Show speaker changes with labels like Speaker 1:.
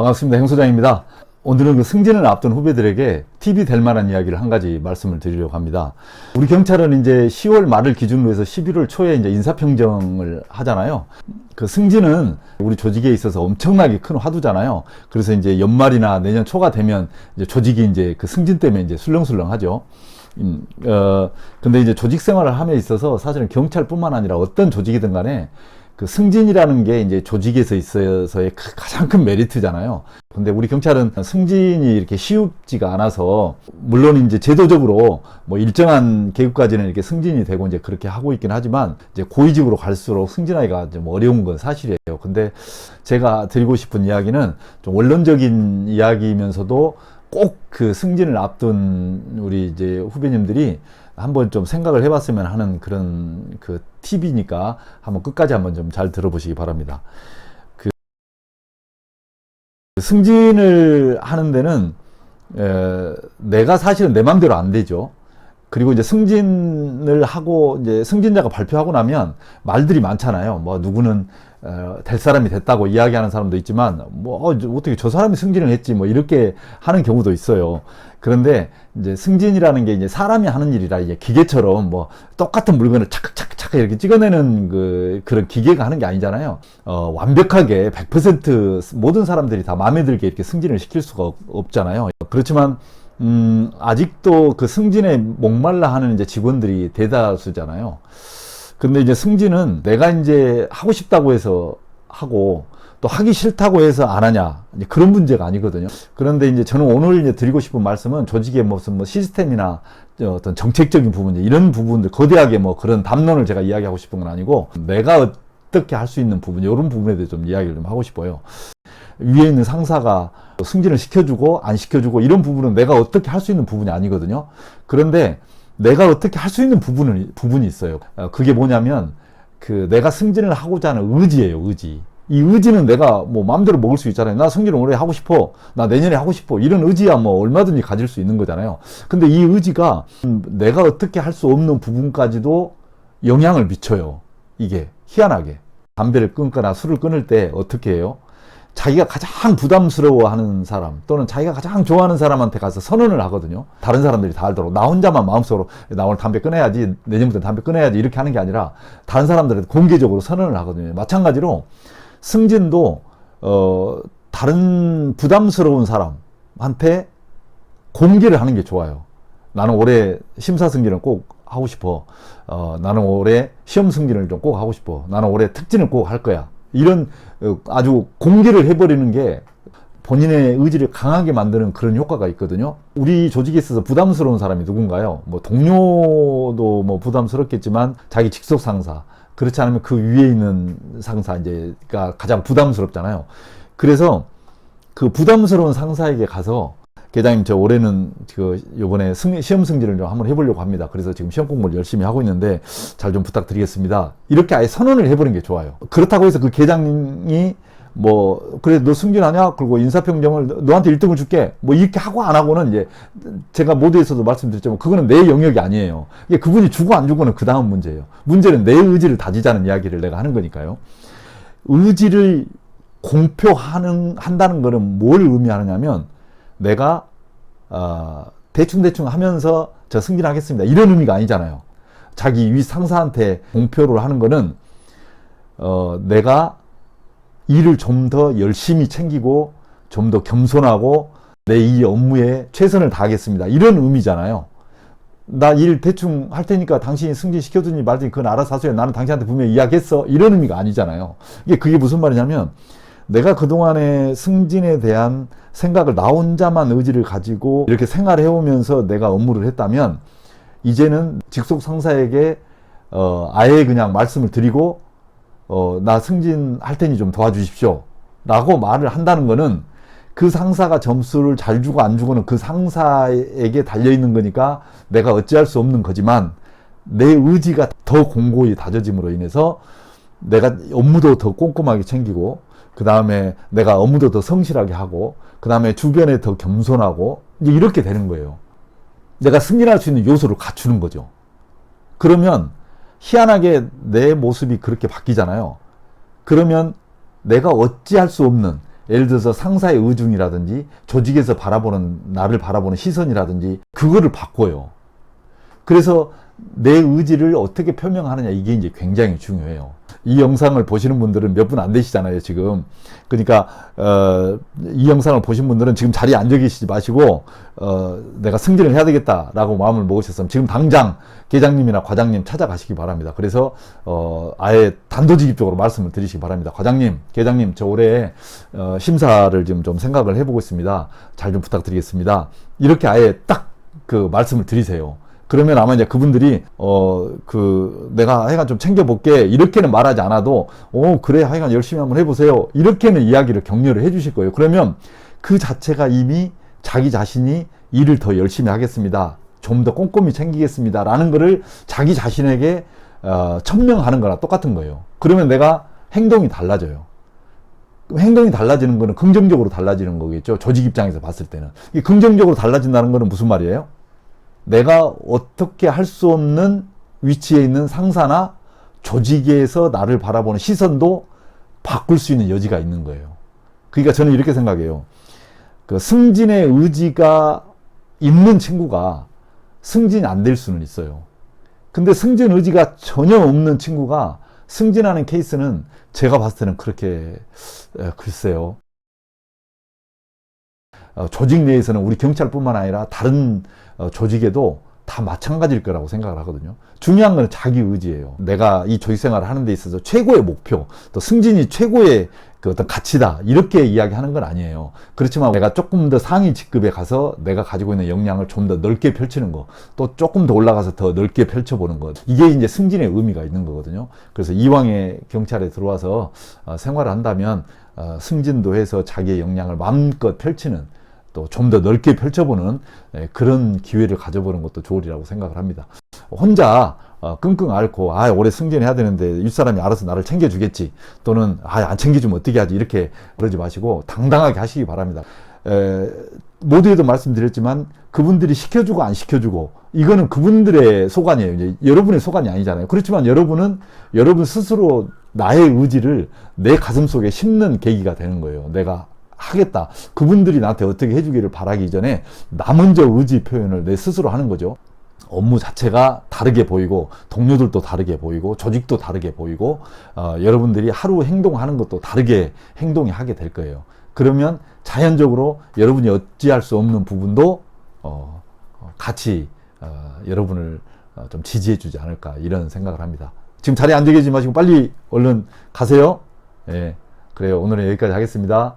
Speaker 1: 반갑습니다. 행 소장입니다. 오늘은 그 승진을 앞둔 후배들에게 팁이 될 만한 이야기를 한 가지 말씀을 드리려고 합니다. 우리 경찰은 이제 10월 말을 기준으로 해서 11월 초에 이제 인사평정을 하잖아요. 그 승진은 우리 조직에 있어서 엄청나게 큰 화두잖아요. 그래서 이제 연말이나 내년 초가 되면 이제 조직이 이제 그 승진 때문에 이제 술렁술렁 하죠. 음, 어, 근데 이제 조직 생활을 함에 있어서 사실은 경찰뿐만 아니라 어떤 조직이든 간에 그 승진이라는 게 이제 조직에서 있어서의 그 가장 큰 메리트잖아요. 근데 우리 경찰은 승진이 이렇게 쉬웁지가 않아서 물론 이제 제도적으로 뭐 일정한 계급까지는 이렇게 승진이 되고 이제 그렇게 하고 있긴 하지만 이제 고위직으로 갈수록 승진하기가 좀 어려운 건 사실이에요. 근데 제가 드리고 싶은 이야기는 좀 원론적인 이야기이면서도 꼭 그 승진을 앞둔 우리 이제 후배님들이 한번 좀 생각을 해봤으면 하는 그런 그 팁이니까 한번 끝까지 한번 좀 잘 들어보시기 바랍니다. 그 승진을 하는 데는 에, 내가 사실은 내 맘대로 안 되죠. 그리고 이제 승진을 하고 이제 승진자가 발표하고 나면 말들이 많잖아요. 뭐 누구는 어, 될 사람이 됐다고 이야기하는 사람도 있지만 뭐 어, 어떻게 저 사람이 승진을 했지 뭐 이렇게 하는 경우도 있어요. 그런데 이제 승진이라는 게 이제 사람이 하는 일이라 이제 기계처럼 뭐 똑같은 물건을 착착착 이렇게 찍어내는 그 그런 기계가 하는 게 아니잖아요. 어, 완벽하게 100% 모든 사람들이 다 마음에 들게 이렇게 승진을 시킬 수가 없, 없잖아요. 그렇지만 음, 아직도 그 승진에 목말라 하는 이제 직원들이 대다수잖아요. 근데 이제 승진은 내가 이제 하고 싶다고 해서 하고 또 하기 싫다고 해서 안 하냐. 그런 문제가 아니거든요. 그런데 이제 저는 오늘 이제 드리고 싶은 말씀은 조직의 무슨 뭐 시스템이나 어떤 정책적인 부분, 이런 부분들, 거대하게 뭐 그런 담론을 제가 이야기하고 싶은 건 아니고 내가 어떻게 할 수 있는 부분, 이런 부분에 대해서 좀 이야기를 좀 하고 싶어요. 위에 있는 상사가 승진을 시켜주고 안 시켜주고 이런 부분은 내가 어떻게 할 수 있는 부분이 아니거든요. 그런데 내가 어떻게 할 수 있는 부분은 부분이 있어요. 어, 그게 뭐냐면 그 내가 승진을 하고자 하는 의지예요, 의지. 이 의지는 내가 뭐 마음대로 먹을 수 있잖아요. 나 승진을 올해 하고 싶어. 나 내년에 하고 싶어. 이런 의지야 뭐 얼마든지 가질 수 있는 거잖아요. 근데 이 의지가 내가 어떻게 할 수 없는 부분까지도 영향을 미쳐요. 이게 희한하게. 담배를 끊거나 술을 끊을 때 어떻게 해요? 자기가 가장 부담스러워하는 사람 또는 자기가 가장 좋아하는 사람한테 가서 선언을 하거든요. 다른 사람들이 다 알도록 나 혼자만 마음속으로 나 오늘 담배 끊어야지 내년부터 담배 끊어야지 이렇게 하는 게 아니라 다른 사람들한테 공개적으로 선언을 하거든요. 마찬가지로 승진도 어 다른 부담스러운 사람한테 공개를 하는 게 좋아요. 나는 올해 심사 승진을 꼭 하고 싶어. 어, 나는 올해 시험 승진을 좀 꼭 하고 싶어. 나는 올해 특진을 꼭 할 거야. 이런 어, 아주 공개를 해버리는 게 본인의 의지를 강하게 만드는 그런 효과가 있거든요. 우리 조직에 있어서 부담스러운 사람이 누군가요? 뭐 동료도 뭐 부담스럽겠지만 자기 직속 상사 그렇지 않으면 그 위에 있는 상사 이제가 가장 부담스럽잖아요. 그래서 그 부담스러운 상사에게 가서 계장님 저 올해는 그 요번에 승, 시험 승진을 좀 한번 해보려고 합니다. 그래서 지금 시험 공부를 열심히 하고 있는데 잘 좀 부탁드리겠습니다. 이렇게 아예 선언을 해버리는 게 좋아요. 그렇다고 해서 그 계장님이 뭐 그래 너 승진하냐? 그리고 인사평정을 너한테 1등을 줄게. 뭐 이렇게 하고 안 하고는 이제 제가 모두에서도 말씀드렸지만 그거는 내 영역이 아니에요. 이게 그분이 주고 안 주고는 그 다음 문제예요. 문제는 내 의지를 다지자는 이야기를 내가 하는 거니까요. 의지를 공표하는 한다는 거는 뭘 의미하느냐면 내가 어, 대충 대충 하면서 저 승진하겠습니다. 이런 의미가 아니잖아요. 자기 위 상사한테 공표를 하는 거는 어, 내가 일을 좀 더 열심히 챙기고 좀 더 겸손하고 내 이 업무에 최선을 다하겠습니다. 이런 의미잖아요. 나 일 대충 할 테니까 당신이 승진시켜주니 말든지 그건 알아서 하세요. 나는 당신한테 분명히 이야기했어. 이런 의미가 아니잖아요. 이게 그게 무슨 말이냐면 내가 그동안의 승진에 대한 생각을 나 혼자만 의지를 가지고 이렇게 생활해 오면서 내가 업무를 했다면 이제는 직속 상사에게 어 아예 그냥 말씀을 드리고 어 나 승진할 테니 좀 도와주십시오 라고 말을 한다는 거는 그 상사가 점수를 잘 주고 안 주고는 그 상사에게 달려 있는 거니까 내가 어찌할 수 없는 거지만 내 의지가 더 공고히 다져짐으로 인해서 내가 업무도 더 꼼꼼하게 챙기고 그 다음에 내가 업무도 더 성실하게 하고, 그 다음에 주변에 더 겸손하고, 이제 이렇게 되는 거예요. 내가 승진할 수 있는 요소를 갖추는 거죠. 그러면 희한하게 내 모습이 그렇게 바뀌잖아요. 그러면 내가 어찌할 수 없는 예를 들어서 상사의 의중이라든지 조직에서 바라보는 나를 바라보는 시선이라든지 그거를 바꿔요. 그래서 내 의지를 어떻게 표명하느냐 이게 이제 굉장히 중요해요. 이 영상을 보시는 분들은 몇 분 안 되시잖아요, 지금. 그러니까 어, 이 영상을 보신 분들은 지금 자리에 앉아 계시지 마시고 어, 내가 승진을 해야 되겠다라고 마음을 먹으셨으면 지금 당장 계장님이나 과장님 찾아가시기 바랍니다. 그래서 어, 아예 단도직입적으로 말씀을 드리시기 바랍니다. 과장님, 계장님, 저 올해 어, 심사를 지금 좀 생각을 해보고 있습니다. 잘 좀 부탁드리겠습니다. 이렇게 아예 딱 그 말씀을 드리세요. 그러면 아마 이제 그분들이 어 그 내가 하여간 좀 챙겨볼게 이렇게는 말하지 않아도 어 그래 하여간 열심히 한번 해보세요. 이렇게는 이야기를 격려를 해주실 거예요. 그러면 그 자체가 이미 자기 자신이 일을 더 열심히 하겠습니다. 좀 더 꼼꼼히 챙기겠습니다. 라는 거를 자기 자신에게 어, 천명하는 거나 똑같은 거예요. 그러면 내가 행동이 달라져요. 행동이 달라지는 거는 긍정적으로 달라지는 거겠죠. 조직 입장에서 봤을 때는. 이 긍정적으로 달라진다는 거는 무슨 말이에요? 내가 어떻게 할 수 없는 위치에 있는 상사나 조직에서 나를 바라보는 시선도 바꿀 수 있는 여지가 있는 거예요. 그러니까 저는 이렇게 생각해요. 그 승진의 의지가 있는 친구가 승진이 안 될 수는 있어요. 근데 승진 의지가 전혀 없는 친구가 승진하는 케이스는 제가 봤을 때는 그렇게 에, 글쎄요. 어, 조직 내에서는 우리 경찰뿐만 아니라 다른 어, 조직에도 다 마찬가지일 거라고 생각을 하거든요. 중요한 건 자기 의지예요. 내가 이 조직 생활을 하는 데 있어서 최고의 목표, 또 승진이 최고의 그 어떤 가치다. 이렇게 이야기하는 건 아니에요. 그렇지만 내가 조금 더 상위 직급에 가서 내가 가지고 있는 역량을 좀 더 넓게 펼치는 거, 또 조금 더 올라가서 더 넓게 펼쳐보는 것. 이게 이제 승진의 의미가 있는 거거든요. 그래서 이왕에 경찰에 들어와서 어, 생활을 한다면 어, 승진도 해서 자기의 역량을 마음껏 펼치는 또 좀 더 넓게 펼쳐보는 예, 그런 기회를 가져보는 것도 좋으리라고 생각을 합니다. 혼자 어, 끙끙 앓고 아 올해 승진해야 되는데 윗사람이 알아서 나를 챙겨주겠지 또는 아안 챙겨주면 어떻게 하지 이렇게 그러지 마시고 당당하게 하시기 바랍니다. 에, 모두에도 말씀드렸지만 그분들이 시켜주고 안 시켜주고 이거는 그분들의 소관이에요. 이제 여러분의 소관이 아니잖아요. 그렇지만 여러분은 여러분 스스로 나의 의지를 내 가슴 속에 심는 계기가 되는 거예요. 내가 하겠다. 그분들이 나한테 어떻게 해주기를 바라기 전에 나 먼저 의지 표현을 내 스스로 하는 거죠. 업무 자체가 다르게 보이고 동료들도 다르게 보이고 조직도 다르게 보이고 어, 여러분들이 하루 행동하는 것도 다르게 행동이 하게 될 거예요. 그러면 자연적으로 여러분이 어찌할 수 없는 부분도 어, 어, 같이 어, 여러분을 어, 좀 지지해 주지 않을까 이런 생각을 합니다. 지금 자리에 앉아 계시지 마시고 빨리 얼른 가세요. 예. 그래요. 오늘은 여기까지 하겠습니다.